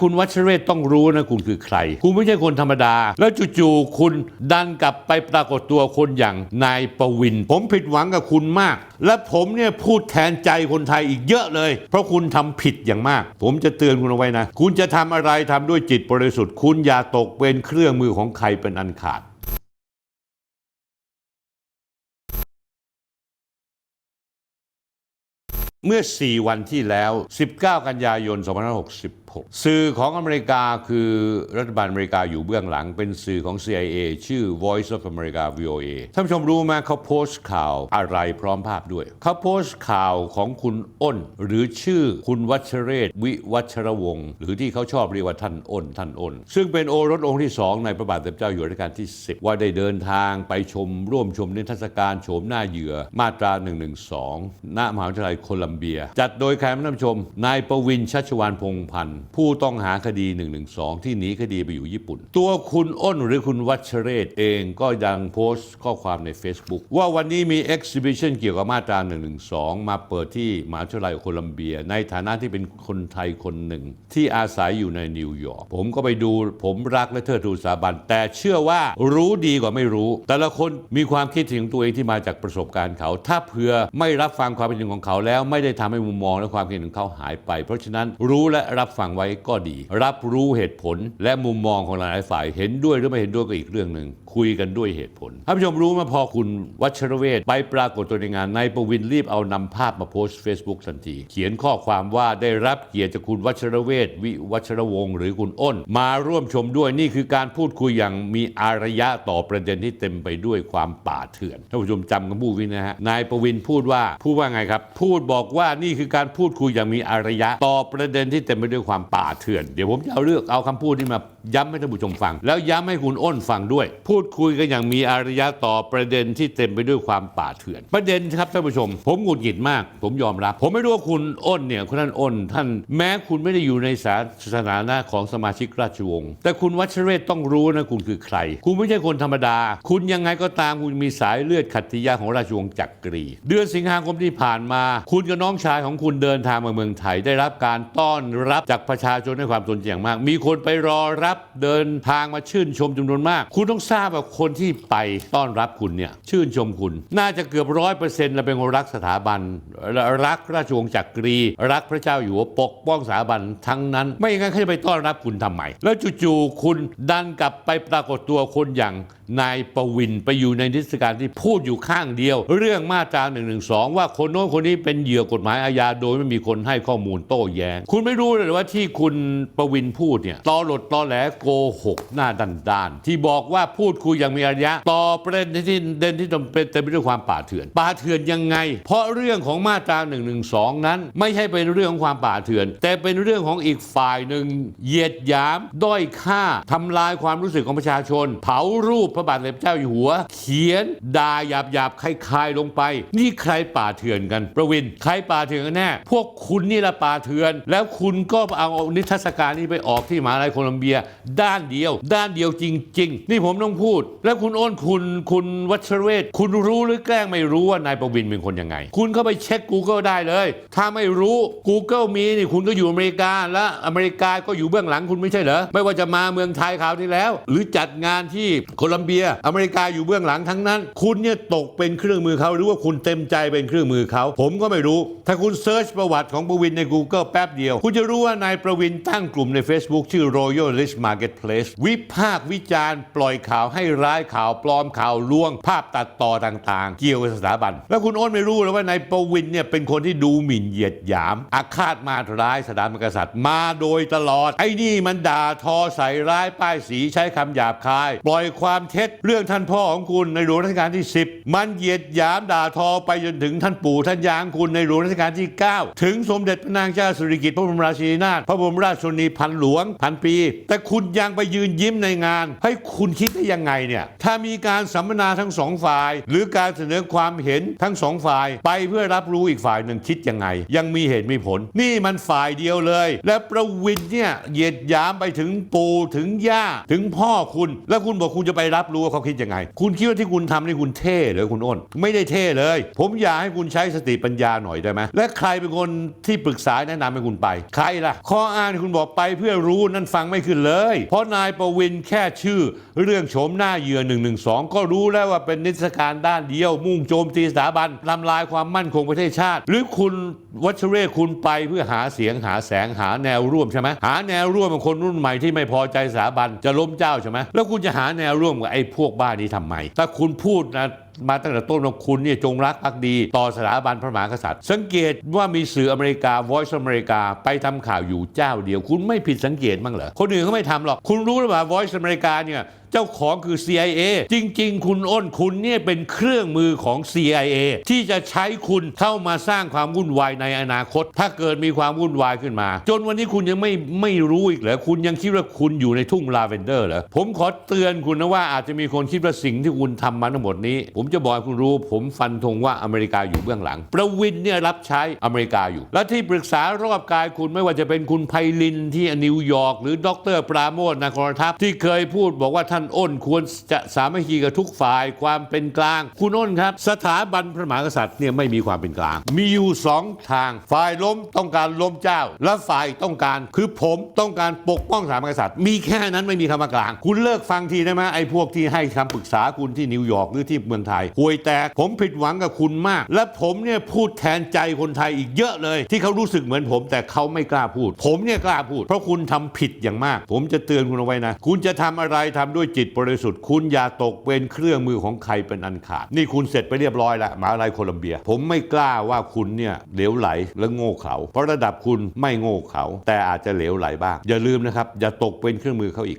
คุณวัชเรศต้องรู้นะคุณคือใคร คุณไม่ใช่คนธรรมดา แล้วจู่ๆคุณดันกลับไปปรากฏตัวคนอย่างนายประวิน ผมผิดหวังกับคุณมาก และผมเนี่ยพูดแทนใจคนไทยอีกเยอะเลย เพราะคุณทำผิดอย่างมาก ผมจะเตือนคุณเอาไว้นะ คุณจะทำอะไรทำด้วยจิตบริสุทธิ์ คุณอย่าตกเป็นเครื่องมือของใครเป็นอันขาดเมื่อ 4 วันที่แล้ว 19 กันยายน2566สื่อของอเมริกาคือรัฐบาลอเมริกาอยู่เบื้องหลังเป็นสื่อของ CIA ชื่อ Voice of America VOA ท่านผู้ชมรู้ไหมเขาโพสต์ข่าวอะไรพร้อมภาพด้วย เขาโพสต์ข่าวของคุณอ้น หรือชื่อคุณวัชเรศวิวัชรวงศ์หรือที่เขาชอบเรียกว่าท่านอ้น ท่านอ้น ซึ่งเป็นโอรสองค์ที่สองในพระบาทสมเด็จเจ้าอยู่หัวรัชกาลที่ 10 ว่าได้เดินทางไปชมร่วมชมนิทรรศการโฉมหน้าเหยื่อมาตรา 112 ณ มหาวิทยาลัยโคลัมเบีย จัดโดยใครท่านผู้ชม นายประวินชัชวานพงพันธ์ผู้ต้องหาคดี 112 ที่หนีคดีไปอยู่ญี่ปุ่น ตัวคุณอ้นหรือคุณวัชเรศเองก็ยังโพสต์ข้อความใน Facebook ว่าวันนี้มี exhibition เกี่ยวกับมาตรา 112 มาเปิดที่มหาวิทยาลัยโคลัมเบีย ในฐานะที่เป็นคนไทยคนหนึ่ง ที่อาศัยอยู่ในนิวยอร์กผมก็ไปดูผมรักและเทิดทูนสถาบัน แต่เชื่อว่ารู้ดีกว่าไม่รู้ แต่ละคนมีความคิดถึงตัวเองที่มาจากประสบการณ์เขา ถ้าเผื่อไม่รับฟังความเป็นจริงของเขาแล้วไม่ได้ทำให้มุมมองและความคิดของเขาหายไป เพราะฉะนั้นรู้และรับฟังไว้ก็ดี รับรู้เหตุผลและมุมมองของหลายฝ่ายเห็นด้วยหรือไม่เห็นด้วยก็อีกเรื่องหนึ่งคุยกันด้วยเหตุผลท่านผู้ชมรู้ไหมาพอคุณวัชรเวทไปปรากฏตัวในงานนายประวินรีบเอานำภาพมาโพสต์ Facebook ทันที เขียนข้อความว่าได้รับเกียรติจากคุณวัชรเวทวิวัชรวงศ์หรือคุณอ้น มาร่วมชมด้วยนี่คือการพูดคุยอย่างมีอารยะต่อประเด็นที่เต็มไปด้วยความป่าเถื่อนท่านผู้ชมจำคำพูดนี้นะฮะนายประวินพูดว่าพูดว่าไงครับ พูดบอกว่านี่คือการพูดคุยอย่างมีอารยะต่อประเด็นที่เต็มไปด้วยความป่าเถื่อน เดี๋ยวผมจะเอาเลือกเอาคำพูดนี้มา ย้ำให้ท่านผู้ชมฟัง แล้วย้ำให้คุณอ้นฟังด้วย พูดคุยกันอย่างมีอารยะต่อประเด็นที่เต็มไปด้วยความป่าเถื่อน ประเด็นครับท่านผู้ชม ผมหงุดหงิดมาก ผมยอมรับ ผมไม่รู้ว่าคุณอ้นเนี่ยคุณท่านอ้น ท่านแม้คุณไม่ได้อยู่ในสาสถานะของสมาชิกราชวงศ์แต่คุณวัชเรศต้องรู้นะคุณคือใคร คุณไม่ใช่คนธรรมดา คุณยังไงก็ตามคุณมีสายเลือดขัตติยาของราชวงศ์จักรี เดือนสิงหาคมที่ผ่านมา คุณกับน้องชายของคุณเดินทางมาเมืองไทยได้รับการต้อนรับจากประชาชนด้วยความสนใจอย่างมาก มีคนไปรอรับเดินทางมาชื่นชมจำนวนมาก คุณต้องทราบว่าคนที่ไปต้อนรับคุณเนี่ยชื่นชมคุณ น่าจะเกือบร้อยเปอร์เซ็นต์เราเป็นคนรักสถาบัน รักราชวงศ์จักรี รักพระเจ้าอยู่หัวปกป้องสถาบันทั้งนั้น ไม่งั้นเขาจะไปต้อนรับคุณทำไมแล้วจู่ๆคุณดันกลับไปปรากฏตัวคนอย่าง นายประวินไปอยู่ในนิทรรศการที่พูดอยู่ข้างเดียว เรื่องมาตรา1นึว่าคนโน้นคนนี้เป็นเหยื่อกฎหมายอาญาโดยไม่มีคนให้ข้อมูลโต้แย้ง คุณไม่รู้เลยว่าที่คุณประวินพูดเนี่ยตอหลดตอแหลโกหกหน้าดันดานที่บอกว่าพูดคุยอย่างมีอารยะต่อประเด็นที่เด่นที่เป็นเต็มไปด้วยความป่าเถื่อน ป่าเถื่อนยังไง เพราะเรื่องของมาตรา1นึนั้น ไม่ใช่เป็นเรื่องของความป่าเถื่อน แต่เป็นเรื่องของอีกฝ่ายหนึ่งเหยียดหยาม ด้อยค่าทำลายความรู้สึกของประชาชน เผารูปพระบาทสมเด็จเจ้าอยู่หัว เขียนด่าหยาบหยาบคลายๆลงไป นี่ใครป่าเถื่อนกัน ประวินใครป่าเถื่อนกันแน่ พวกคุณนี่ละป่าเถื่อน แล้วคุณก็เอานิทรรศการนี้ไปออกที่มหาลัยโคลัมเบีย ด้านเดียว ด้านเดียวจริง ๆ นี่ผมต้องพูด แล้วคุณอ้นคุณคุณวัชรเวทคุณรู้หรือแกล้งไม่รู้ว่านายประวินเป็นคนยังไง คุณเข้าไปเช็ค Google ได้เลย ถ้าไม่รู้ Google มีนี่คุณก็อยู่อเมริกาและอเมริกาก็อยู่เบื้องหลังคุณไม่ใช่เหรอไม่ว่าจะมาเมืองไทยคราวที่แล้ว หรือจัดงานที่โคลัมเบียอเมริกาอยู่เบื้องหลังทั้งนั้น คุณเนี่ยตกเป็นเครื่องมือเขาหรือว่าคุณเต็มใจเป็นเครื่องมือเขา ผมก็ไม่รู้ ถ้าคุณเซิร์ชประวัติของประวินใน Google แป๊บเดียว คุณจะรู้ว่านายประวินตั้งกลุ่มใน Facebook ชื่อ Royal List Marketplace วิพากษ์วิจารณ์ปล่อยข่าวให้ร้ายข่าวปลอมข่าวลวง ภาพตัดต่อต่างๆ เกี่ยวกับสถาบัน แล้วคุณอ้นไม่รู้เลยว่านายประวินเนี่ยเป็นคนที่ดูหมิ่นเหยียดหยาม อาฆาตมาตร้ายสถาบันกษัตริย์ มาโดยตลอดไอ้นี่มันด่าทอใส่ร้ายป้ายสีใช้คำหยาบคาย ปล่อยความเทจ เรื่องท่านพ่อของคุณในหลวงรัชกาลที่ 10 มันเหยียดหยามด่าทอไปจนถึงท่านปู่ท่านยางคุณในหลวงรัชกาลที่ 9 ถึงสมเด็จพระนางเจ้าสิริกิติ์พระบรมราชินีนาถพระบรมราชชนนีพันหลวงพันปี แต่คุณยังไปยืนยิ้มในงาน ให้คุณคิดได้ยังไงเนี่ยถ้ามีการสัมมนาทั้งสองฝ่าย หรือการเสนอความเห็นทั้งสองฝ่าย ไปเพื่อรับรู้อีกฝ่ายหนึ่งคิดยังไง ยังมีเหตุมีผล นี่มันฝ่ายเดียวเลย และประวินเนี่ยเหยียดหยามไปถึงปู่ถึงย่าถึงพ่อคุณ แล้วคุณบอกคุณจะไปรับรู้ว่าเขาคิดยังไง คุณคิดว่าที่คุณทำนี่คุณเท่หรือคุณอ้น ไม่ได้เท่เลย ผมอยากให้คุณใช้สติปัญญาหน่อยได้ไหมและใครเป็นคนที่ปรึกษาแนะนำให้คุณไป ใครล่ะ ข้ออ้างที่คุณบอกไปเพื่อรู้นั่นฟังไม่ขึ้นเลย เพราะนายประวินแค่ชื่อ เรื่องโฉมหน้าเหยื่อ1นึก็รู้แล้วว่าเป็นนิทรรศการด้านเดียว มุ่งโจมตีสถาบันทำลายความมั่นคงประเทศชาติ หรือคุณวัชเรศคุณไปเพื่อหาเสียงหาแสงหาแนวร่วมใช่ไหมหาแนวร่วมกับคนรุ่นใหม่ที่ไม่พอใจสถาบันจะล้มเจ้าใช่ไหมแล้วคุณจะหาแนวร่วมกับไอพวกบ้านี้ทำไมถ้าคุณพูดนะ มาตั้งแต่ต้นว่าคุณเนี่ยจงรักภักดี ต่อสถาบันพระมหากษัตริย์ สังเกตว่ามีสื่ออเมริกา Voice of America ไปทำข่าวอยู่เจ้าเดียว คุณไม่ผิดสังเกตบ้างเหรอคนอื่นเขาไม่ทำหรอก คุณรู้หรือเปล่า Voice of America เนี่ยเจ้าของคือ CIA จริง ๆ คุณอ้นคุณเนี่ยเป็นเครื่องมือของ CIA ที่จะใช้คุณเข้ามาสร้างความวุ่นวายในอนาคต ถ้าเกิดมีความวุ่นวายขึ้นมา จนวันนี้คุณยังไม่ไม่รู้อีกเหรอคุณยังคิดว่าคุณอยู่ในทุ่งลาเวนเดอร์เหรอผมขอเตือนคุณนะว่าอาจจะมีคนคิดว่าสิ่งที่คุณทำมาทั้งหมดนี้ ผมจะบอกให้คุณรู้ ผมฟันธงว่าอเมริกาอยู่เบื้องหลัง ประวินเนี่ยรับใช้อเมริกาอยู่ และที่ปรึกษารอบกายคุณไม่ว่าจะเป็นคุณไพลินที่นิวยอร์กหรือดรปราโมทนาครทัพที่เคยพูดบอกว่าท่านอ้นควรจะสามัคคีกับทุกฝ่ายความเป็นกลาง คุณอ้นครับ สถาบันพระมหากษัตริย์เนี่ยไม่มีความเป็นกลาง มีอยู่สองทาง ฝ่ายล้มต้องการล้มเจ้า และฝ่ายต้องการคือผมต้องการปกป้องสถาบันกษัตริย์ มีแค่นั้นไม่มีคำว่ากลาง คุณเลิกฟังทีได้ไหมไอ้พวกที่ให้คำปรึกษาคุณที่นิวยอร์กหรือที่เมืองไทยห่วยแตกผมผิดหวังกับคุณมาก และผมเนี่ยพูดแทนใจคนไทยอีกเยอะเลย ที่เขารู้สึกเหมือนผมแต่เขาไม่กล้าพูด ผมเนี่ยกล้าพูด เพราะคุณทำผิดอย่างมาก ผมจะเตือนคุณเอาไว้นะ คุณจะทำอะไรทำด้วยจิตบริสุทธิ์ คุณอย่าตกเป็นเครื่องมือของใครเป็นอันขาด นี่คุณเสร็จไปเรียบร้อยแล้วมหาลัยโคลัมเบีย ผมไม่กล้าว่าคุณเนี่ยเหลวไหลและโง่เขลาเพราะระดับคุณไม่โง่เขลาแต่อาจจะเหลวไหลบ้าง อย่าลืมนะครับ อย่าตกเป็นเครื่องมือเขาอีก